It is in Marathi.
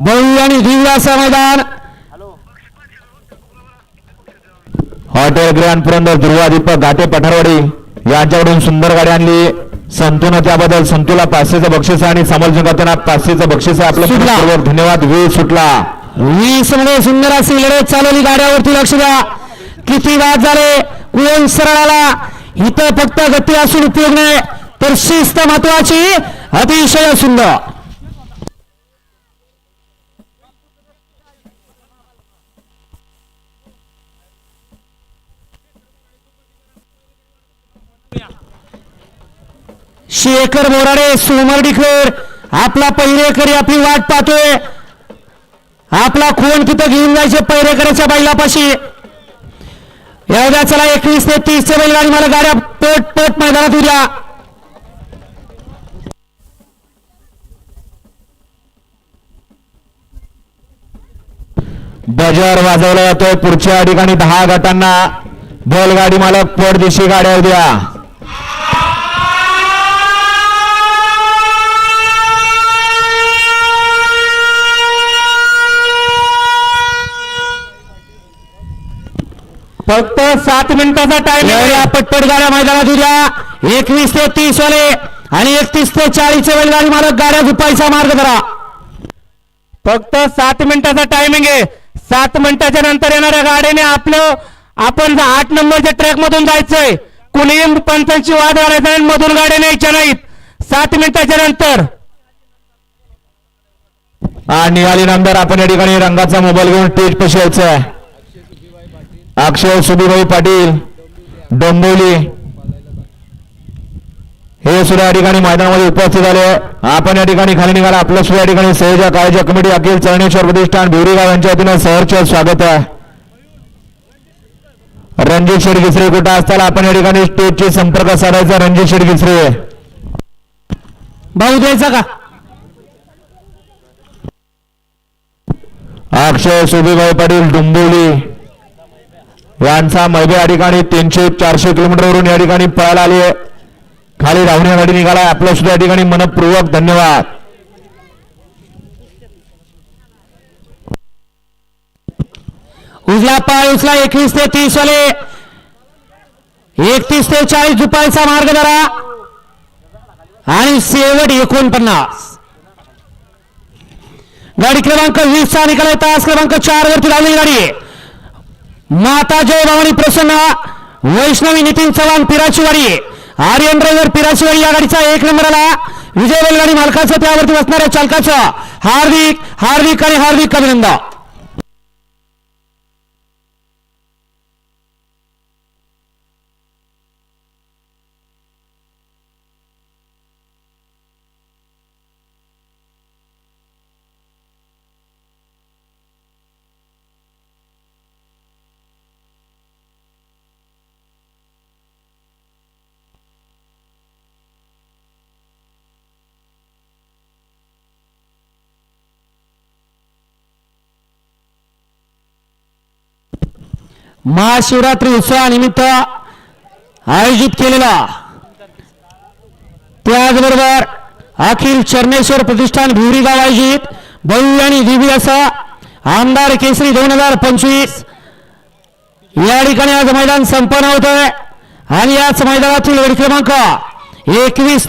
बहु आणि दिव्य असं मैदान हॉटेल ग्रँड पुरंदर दुर्वा दीपक घाटे पठारवाडी यांच्याकडून सुंदर गाडी आणली. संतून त्याबद्दल संतूला पाचशेचं बक्षीस आणि समोर जिंकताना पाचशेचं बक्षीस आहे. आपलं सुटला. पूर्वक धन्यवाद. वेळ सुटला. वीसमध्ये सुंदर अशी लढत चालवली गाड्यावरती लक्ष द्या. किती बाद झाले. कोण सरळाला. इथं फक्त गती असून उपयोग नाही तर शिस्त महत्वाची अतिशय सुंदर. शेखर बोराडे सोमर डिकलेर आपला पहिरेकरी आपली वाट पाहतोय. आपला खून तिथं घेऊन जायचे पहिरेकऱ्याच्या बैलापाशी. एवढ्या चला एकवीस ते तीस चे बैलगाडी मला गाड्या पट पट मैदानात उद्या बजर वाजवला जातोय पुढच्या ठिकाणी दहा गटांना. बैलगाडी मालक परदेशी गाड्या उद्या फक्त सात मिनिटाचा टाइम पटपट गाड्या मैदानात उद्या एकवीस ते तीस वाले आणि एकतीस ते चाळीस चे बैलगाडी मालक गाड्या झुपायचा मार्ग करा फक्त सात मिनिटाचा टायमिंग आहे. सात मिनिटाच्या नंतर येणाऱ्या गाड्याने आपलं आपण आठ नंबरच्या ट्रॅक मधून जायचंय कुणीही पंचांची वाद वाढायचा मधून गाड्या न्यायच्या नाहीत. सात मिनिटाच्या नंतर. निघाली नंतर आपण या ठिकाणी रंगाचा मोबाईल घेऊन स्टेज पशी यायचं आहे अक्षय सुधीभाई पाटील डोंबिवली. हे सुद्धा या ठिकाणी मैदानामध्ये उपस्थित झाले. आपण या ठिकाणी खाली निघाला. आपलं सुद्धा या ठिकाणी सहयोजक आयोजक कमिटी अखिल चरणेश्वर प्रतिष्ठान भिवरीगाव यांच्या वतीनं सहर्ष स्वागत आहे. रणजित शेडगिसरे कुठं असताना आपण या ठिकाणी स्टेजची संपर्क साधायचा. रणजित शेडगिसरे भाऊ द्यायचा का? अक्षय सुभीभाई पाटील डोंबिवली. यांचा मैबे या ठिकाणी तीनशे चारशे किलोमीटरवरून या ठिकाणी पळायला आली आहे. खाली धावण्यासाठी निघाला आपलं सुद्धा या ठिकाणी मनपूर्वक धन्यवाद. उजला पाय उचला एकवीस ते तीस वाले. एकतीस ते चाळीस दुपारचा मार्ग धरा. आणि शेवट एकोणपन्नास. गाडी क्रमांक वीस चा निकाल तास क्रमांक चार वरती लावलेली गाडी आहे. माता जय भवानी प्रसन्न. वैष्णवी नितीन चव्हाण पिराचीवाडी. आर्यन ड्रायव्हर पिराचीवाडी या गाडीचा एक नंबरला. विजय बैलगाडी मालकाचं त्यावरती बसणाऱ्या चालकाचं हार्दिक हार्दिक आणि हार्दिक अभिनंदन. महाशिवरात्री उत्सवानिमित्त आयोजित केलेला त्याचबरोबर अखिल चरणेश्वर प्रतिष्ठान भिवरी गाव आयोजित भव्य आणि दिव्य असा आमदार केसरी दोन हजार पंचवीस. या ठिकाणी आज मैदान संपन्न होत आहे आणि याच मैदानातील वेळ क्रमांक एकवीस ते